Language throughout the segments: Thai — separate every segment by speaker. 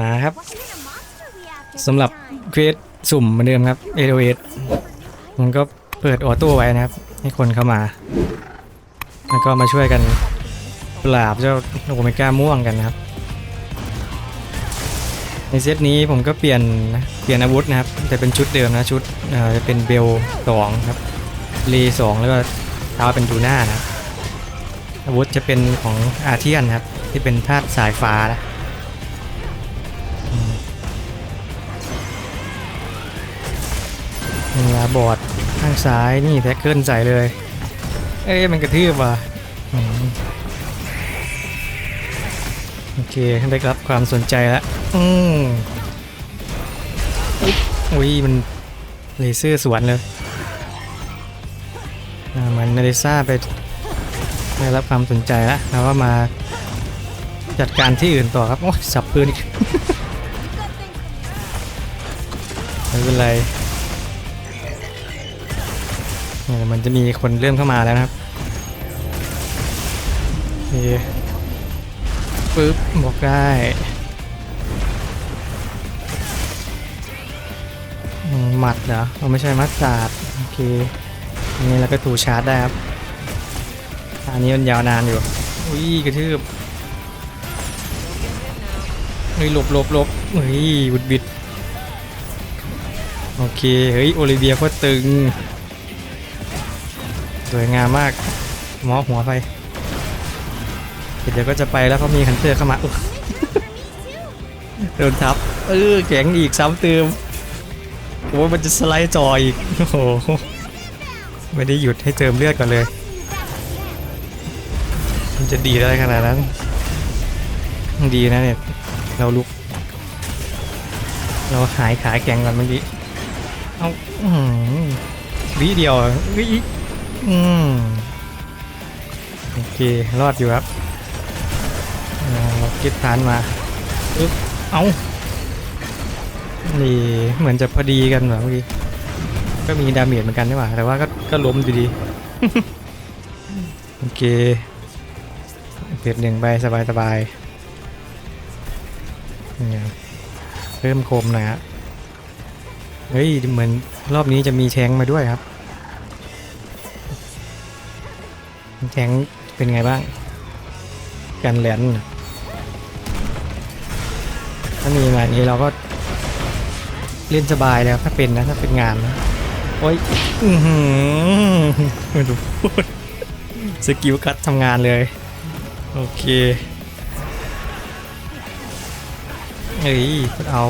Speaker 1: นะครับสำหรับเควสสุ่มเหมือนเดิมครับ a อ s มันก็เปิดออโต้ไว้นะครับ ให้คนเข้ามา แล้วก็มาช่วยกันปราบเจ้าโอเมก้าม่วงกันนะครับ ในเซตนี้ผมก็เปลี่ยนนะเปลี่ยนอาวุธนะครับ แต่เป็นชุดเดิมนะชุดจะเป็นเบลสองครับเลสองแล้วก็เท้าเป็นดูน่านะอาวุธจะเป็นของอาเทียนครับ ที่เป็นธาตุสายฟ้านะ บอดข้างซ้ายนี่แท็กเกิลใส่เลย เอ้ยมันกระทืบว่ะโอเคได้รับความสนใจแล้วอืมอุ๊ยอุ้ยมันเลเซอร์สวนเลยอ่ามันนาฬิซ่าไปได้รับความสนใจแล้วเราก็มาจัดการที่อื่นต่อครับ โอ้ยสับปืนอีกไม่เป็นไร มันจะมีคนเริ่มเข้ามาแล้วนะครับโอเคปึ๊บบอกได้มหมัดเหรอเราไม่ใช่มัดสาดโอเคนนี้เราก็ถูชาร์จได้ครับอันนี้มันยาวนานอยู่อุ้ยกระทืบเฮ้ยหลบหลบหลบเฮ้ยบุดบิดโอเค เฮ้ย โอลิเวียโคตรตึง สวยงามมากหมอหัวไปเดี๋ยวก็จะไปแล้วเพรามีคันเตอร์เข้ามาโดนทับเออแข็งอีกซ้ำเติมโอ้มันจะสไลด์จออีกโอ้โหไม่ได้หยุดให้เติมเลือดก่อนเลย มันจะดีได้ขนาดนั้น ดีนะเนี่ย เราลุก เราหายขาแข็งก่อนเมื่อกี้ เอาอื้อหือวิเดียววิ อืมโอเค รอดอยู่ครับอ่าเราคิดผ่านมาปึ๊บเอานี่เหมือนจะพอดีกันแบบเมื่อกี้ ก็มีดาเมจเหมือนกันนี่หว่าแต่ว่าก็ก็ล้มอยู่ดี โอเคเพจหนึ่งใบสบายสบายๆนี่ครับเพิ่มคมหนะฮะ เฮ้ย เหมือนรอบนี้จะมีแทงค์มาด้วยครับ แทงเป็นไงบ้าง กันแหลนถ้ามีแบบนี้เราก็เล่นสบายแล้วถ้าเป็นนะถ้าเป็นงานนะโอ้ยอือหือไม่รู้พูดสกิลคัดทำงานเลย โอเคเฮ้ยเอา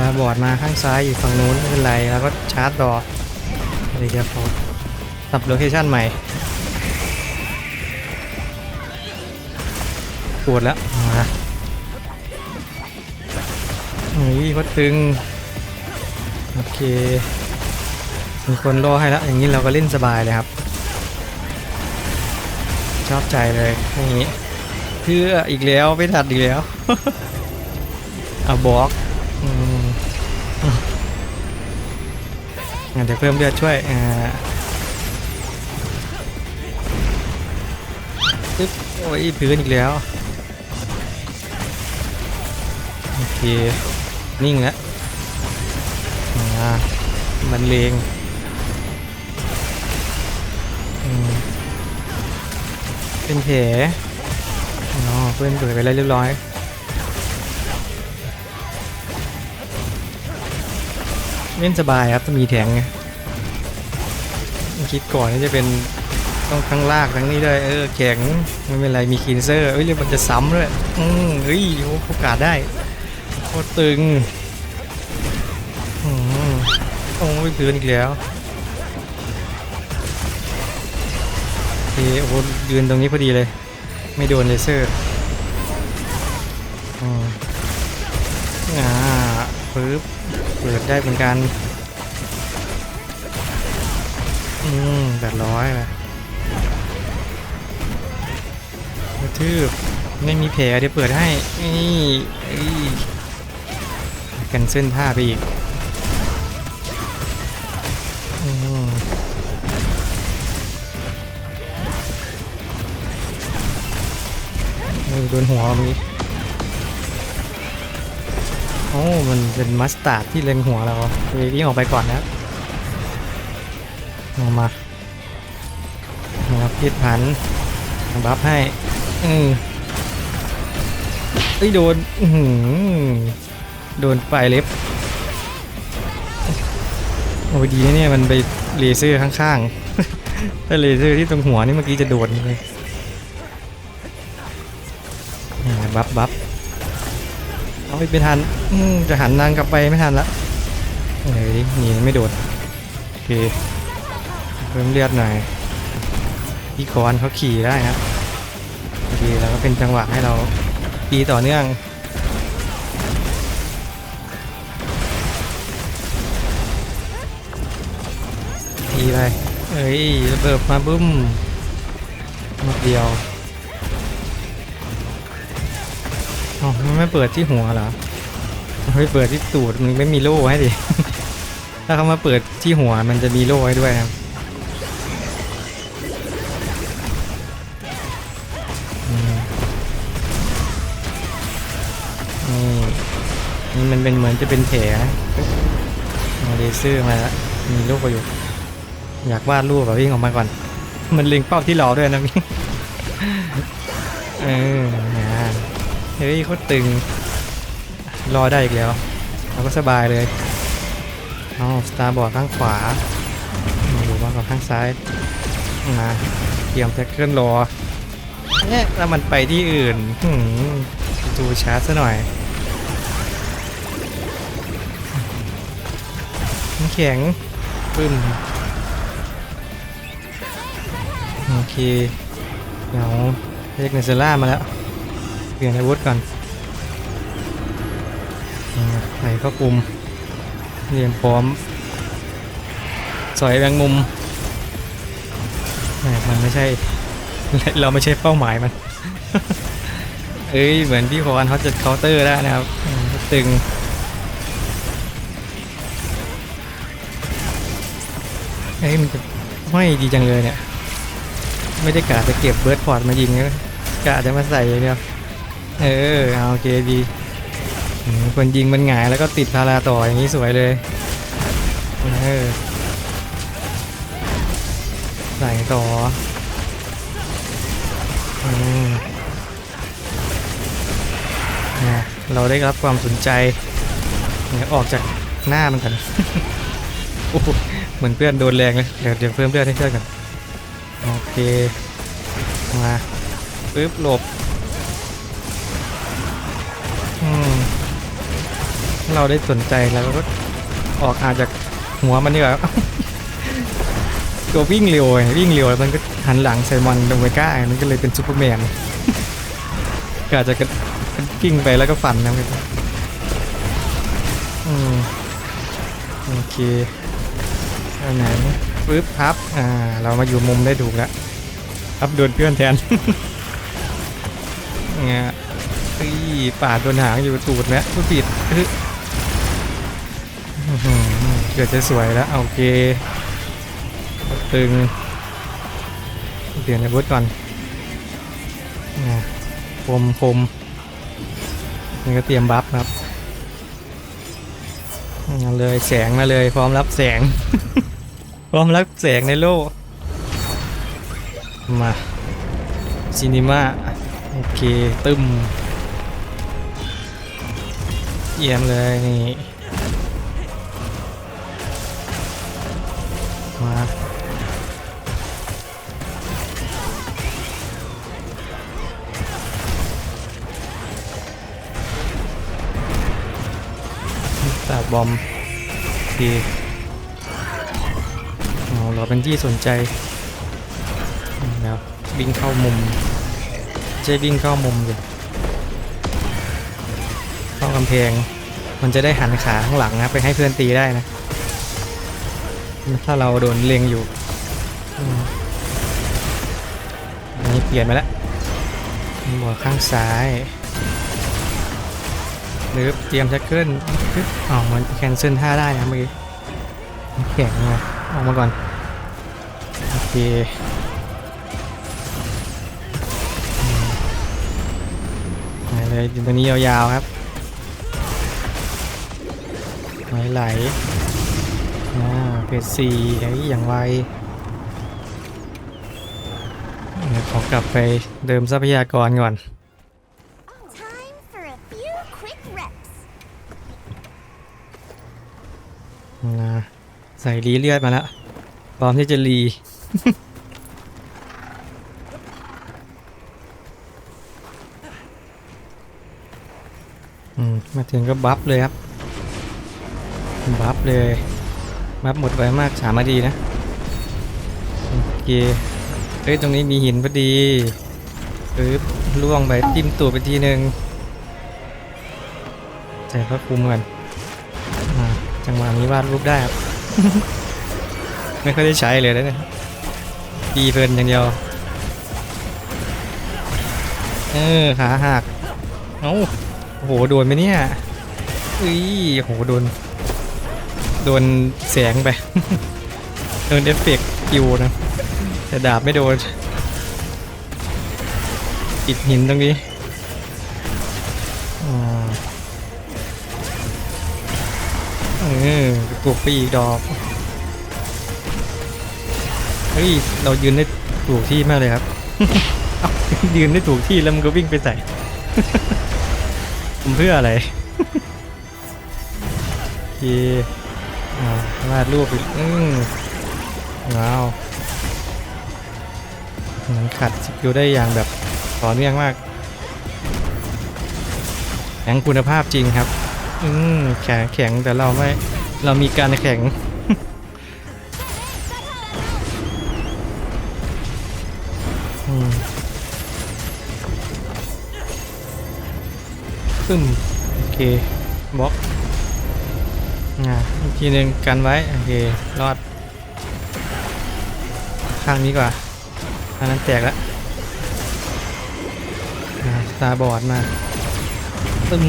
Speaker 1: ลาบอดมาข้างซ้ายอยู่ฝั่งนู้นไม่เป็นไร แล้วก็ชาร์จต่ออะไรจะพอปรับโลเคชั่นใหม่ปวดแล้วมาเฮ้ยก็ตึง โอเค มีคนรอให้แล้ว อย่างนี้เราก็เล่นสบายเลยครับ ชอบใจเลยอย่างนี้ เพื่ออีกแล้วไม่ทัดอีกแล้ว เอาบล็อก เดี๋ยวเพิ่มเลือดช่วยอ่าปึ๊บโอ้ยพื้นอีกแล้ว โอเค นิ่งแล้วอ่ามันเลงเป็นแผลอ๋อเพื่อนเปิดไปแล้วเรียบร้อย เล่นสบายครับถ้ามีแทงไงคิดก่อนนี่จะเป็นต้องทั้งลากทั้งนี้ด้วยเออแข็งไม่เป็นไรมีคีนเซอร์เอ้ยเรื่องมันจะซ้ำด้วยอืมเฮ้ยโอ้โอกาสได้โคตรตึงอืมโอ้ยพื้นอีกแล้วโอเคโอ้ยืนตรงนี้พอดีเลย ไม่โดนเลเซอร์อืมอ่าปึ๊บ เปิดได้เหมือนกัน อืมแปดร้อยเลยกระทืบไม่มีแผลเดี๋ยวเปิดให้ นี่เอ้กันเส้นผ้าไปอีกโดนหัวมี อ้มันเป็นมัสตาร์ดที่เล็งหัวเราเฮ้ยวิ่งออกไปก่อนนะเอามามาพิดพันบัฟให้ อืมเอ้ยโดน อือหือโดนปลายเล็บ โอ้ยดีนะเนี่ยมันไปเลเซอร์ข้างๆ ถ้าเลเซอร์ที่ตรงหัวนี่เมื่อกี้จะโดนเลย บัฟบัฟ เอาไปไม่ทันจะหันนางกลับไปไม่ทันละเฮ้ยหนีไม่โดนโอเคเพิ่มเลือดหน่อยพี่กรณ์เขาขี่ได้ครับโอเคแล้วก็เป็นจังหวะให้เราตีต่อเนื่องทีไปเอ้ยระเบิดมาบึ้มหมดเดียว อ๋อมันไม่เปิดที่หัวเหรอไม่เปิดที่ตูดมันไม่มีโล่ให้ดิ ถ้าเขามาเปิดที่หัวมันจะมีโล่ให้ด้วยครับอืมนี่นี่มันเป็นเหมือนจะเป็นแผลนะเอาเลเซอร์มาแล้วมีโล่อยู่ อยากวาดรูปแบบวิ่งออกมาก่อน มันเล็งเป้าที่เราด้วยนะพี่ เออ เฮ้ยโคตรตึง รอได้อีกแล้ว เราก็สบายเลยเอาสตาร์บอร์ดข้างขวาดูว่ากับข้างซ้ายมาเตรียมแท็กเกิลรอเนี่ยแล้วมันไปที่อื่นดูชาร์จซะหน่อยน้ำแข็งปึ้มโอเคเดี๋ยวเรียกเนเซล่ามาแล้ว เปลี่ยนอาวุธก่อนอ่าใส่เข้ากลุ่มเรียนพร้อม สอยแบงมุมม่มันไม่ใช่ เราไม่ใช่เป้าหมายมัน เอ้ย เหมือนพี่คอนเขาจะเคาน์เตอร์ได้นะครับ ตึงเอ้ยมันจะไม่ดีจังเลยเนี่ย ไม่ได้กะจะเก็บเบิร์ดพอร์ตมายิงนะกะจะมาใส่อย่างเดีย เออเอาโอเคดีคนยิงมันหงายแล้วก็ติดพาราต่ออย่างนี้สวยเลยเออใส่ต่ออืมนะเราได้รับความสนใจเนี่ยออกจากหน้ามันกันโอ้เหมือนเพื่อนโดนแรงเลยเดี๋ยวเดี๋ยวเพิ่มเลือดให้เพื่อนกันโอเคมาปึ๊บหลบ เราได้สนใจแล้วก็ออกอาจากหัวมันนี่แบบตัววิ่งเร็วไงวิ่งเร็วแล้วมันก็หันหลังใส่มอนโดเมก้ามันก็เลยเป็นซูเปอร์แมนก็อาจจะกระกิ้งไปแล้วก็ฟันนะพี่อืมโอเคอันไหนปึ๊บพับอ่า เรามาอยู่มุมได้ถูกแล้วพับโดนเพื่อนแทนเงี้ยอีปาโดนหางอยู่ตูดแล้วผู้ผิดอ เกือบจะสวยแล้วโอเคตึงเปลี่ยนอาวุธก่อนคมคมนี่ก็เตรียมบัฟครับเอาเลยแสงมาเลยพร้อมรับแสง พร้อมรับแสงในโลกมาซินิมาโอเคตึมเยี่ยมเลยนี่ อมโอเอาเราเป็นที่สนใจแล้ววิ่งเข้ามุมใช่วิ่งเข้ามุมเลยเข้ากำแพงมันจะได้หันขาข้างหลังนะไปให้เพื่อนตีได้นะ ถ้าเราโดนเล็งอยู่อันนี้เปลี่ยนมาแล้วหัวข้างซ้าย หรือเตรียมแจ็คเกิลปึ๊บอ๋อมันแคนเซิลท่าได้นะเมื่อกี้แข็งไงออกมาก่อน โอเคอืมเลยตรงนี้ยาวๆครับไหลไหลๆอ่าเพจสี่ไอ้ยอย่างไวเดี๋ยวขอกลับไปเดิมทรัพยากรก่อน ส่รีเลือดมาแล้วพร้อมที่จะรีอืมมาถึงก็บัฟเลยครับ บัฟเลย บัฟหมดไวมากสามนาทีนะ โอเคเฮ้ย ตรงนี้มีหินพอดีปึ๊บล่วงไปจิ้มตูดไปทีหนึ่งใส่พระคุมกันอ่าจังหวะนี้วาดรูปได้ครับ ไม่ค่อยได้ใช้เลยนะเนี่ยดีเพลินอย่างเดียว เออขาหักเอ้าโอ้โหโดนไหมเนี่ยอุ้ยโอ้โหโดน โดนแสงไป โดนเอฟเฟกต์คิวนะ แต่ดาบไม่โดนติดหินตรงนี้ อปลูกไปอีกดอก เฮ้ย เรายืนได้ถูกที่มากเลยครับ ยืนได้ถูกที่แล้วมันก็วิ่งไปใส่ผมเพื่ออะไรโอเคาวาดรูปอีกอืมว้าวมันขัดสกิลได้อย่างแบบต่อเนื่องมากแข็งคุณภาพจริงครับ อืมแข็งแข็งแต่เราไม่ เรามีการแข็งอืมปึ้มโอเคบล็อกอ่าอีกทีหนึ่งกันไว้ โอเค รอด ข้างนี้กว่าอันนั้นแตกแล้วอ่าตาบอดมาปึ้ม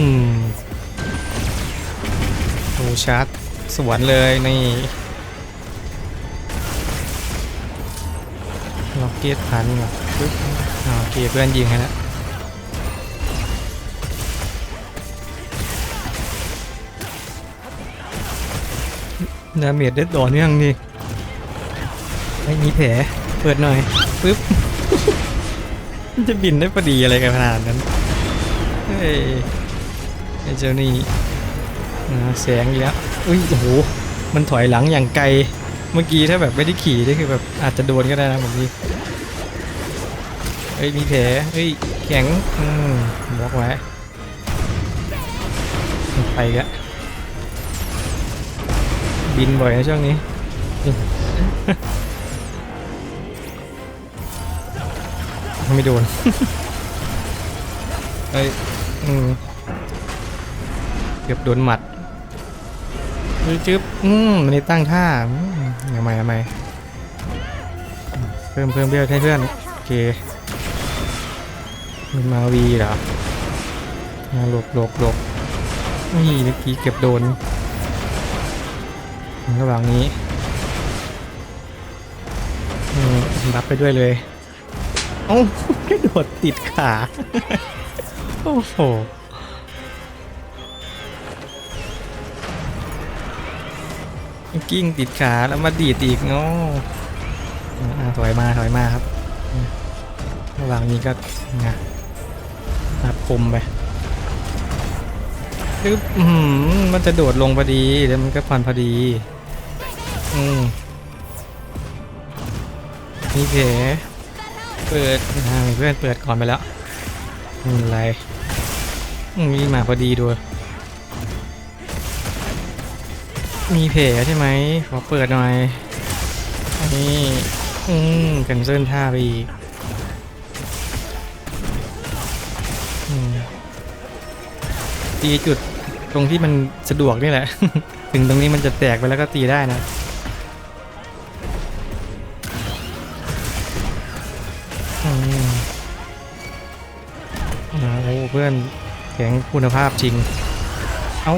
Speaker 1: โอชาร์จ สวนเลยนี่ล็อกเก็ตพันก่อนปึ๊บอ่าโอเคเพื่อนยิงให้แล้วดาเมจได้ต่อเนื่องนี่ไม่มีแผลเปิดหน่อยปึ๊บมันจะบินได้พอดีอะไรกันขนาดนั้น เฮ้ยไอ้เจ้านี่แสงอีกแล้ว อุ้ยโอ้โหมันถอยหลังอย่างไกลเมื่อกี้ถ้าแบบไม่ได้ขี่นี่คือแบบอาจจะโดนก็ได้นะผมนี่เฮ้ยมีแผลเฮ้ยแข็งอืมบล็อกไว้ไปกแล้วบินบ่อยนะช่วงนี้ไม่โดนเอ้ยอืมเกือบโดนหมัด จึ๊บจึ๊บอืมมันได้ตั้งท่าอืมยังไงยังไงเพิ่มเพิ่มเบี้ยวให้เพื่อนโอเคมันมาวีเหรอมาหลบหลบหลบนี่เมื่อกี้เก็บโดนระหว่างนี้อืมรับไปด้วยเลยเอ้ากระโดดติดขา โอ้โห กิ้งติดขาแล้วมาดีดอีกเนาะอ่าถอยมาถอยมาครับระหว่างนี้ก็นะรับคมไปปึ๊บอื้ออมันจะโดดลงพอดีแล้วมันก็พันพอดี อืมมีแผเปิดอ่าเพื่อนเปิดก่อนไปแล้วไม่เป็นไรอืมมีมาพอดีด้วย มีแผลใช่ไหมขอเปิดหน่อย นี่อืมกันเซิลท่าไปอีกตีจุดตรงที่มันสะดวกนี่แหละ ถึงตรงนี้มันจะแตกไปแล้วก็ตีได้นะอืมอ่าโอ้เพื่อนแข็งคุณภาพจริง เอ้า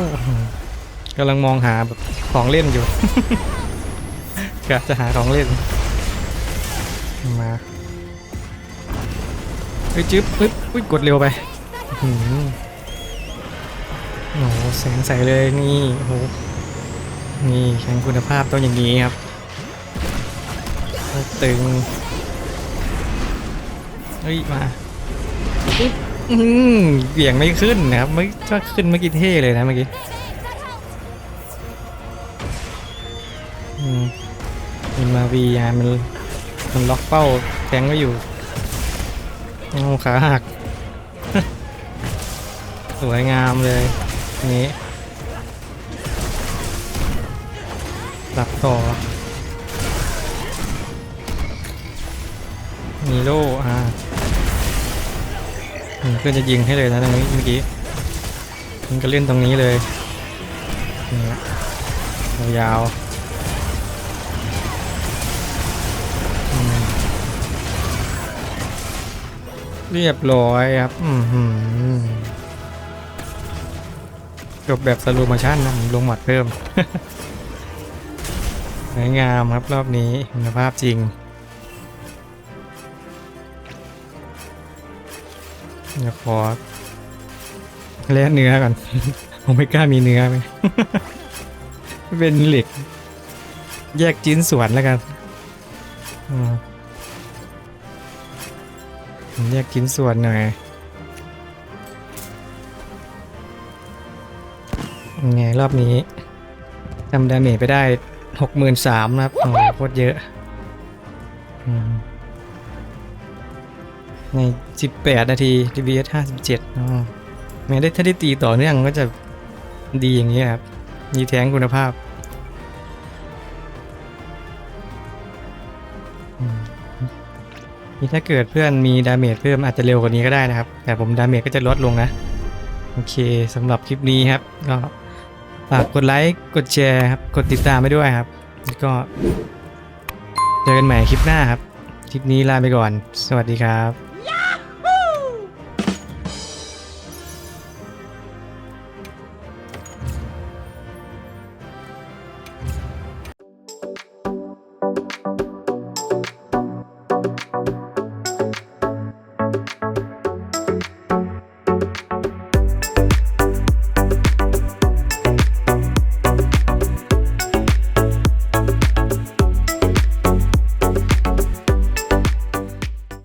Speaker 1: กำลังมองหาแบบ ของเล่นอยู่กะจะหาของเล่น มาเฮ้ยจึ๊บปึ๊บอุ้ยกดเร็วไปโอเคหืมโอ้โหแสงใสเลยนี่โอ้โหนี่แข็งคุณภาพต้องอย่างนี้ครับตึงเฮ้ยมาอุ๊ยอื้อหือเบี่ยงไม่ขึ้นนะครับไม่ถ้าขึ้นเมื่อกี้เท่เลยนะเมื่อกี้ วีอะมันมันล็อกเป้าแทงไว้อยู่โอ้ขาหัก สวยงามเลย นี้หลับต่อมีโล่อ่าอืมเพื่อนจะยิงให้เลยนะตรงนี้เมื่อกี้มันก็เล่นตรงนี้เลยนี่ละยาว เรียบร้อยครับจบแบบสโลมชั่นนะผมลงหมัดเพิ่มสวยงามครับรอบนี้คุณภาพจริงเดี๋ยวขอแล่เนื้อก่อน ผมไม่กล้ามีเนื้อไหมเป็นเหล็ก แยกชิ้นส่วนแล้วกัน อืม ผมแยกชิ้นส่วนหน่อยไงรอบนี้ทำดาเมจไปได้หกหมื่นสามนะครับโอ้โหโคตรเยอะใน 18 นาที DBS 57อ๋อแม้ได้ถ้าได้ตีต่อเนื่องก็จะดีอย่างนี้ครับ มีแท้งคุณภาพ นี่ถ้าเกิดเพื่อนมีดาเมจเพิ่มอาจจะเร็วกว่านี้ก็ได้นะครับ แต่ผมดาเมจก็จะลดลงนะ โอเคสำหรับคลิปนี้ครับ ก็ฝากกดไลค์ กดแชร์ครับ กดติดตามไปด้วยครับ แล้วก็ เจอกันใหม่คลิปหน้าครับ คลิปนี้ลาไปก่อน สวัสดีครับ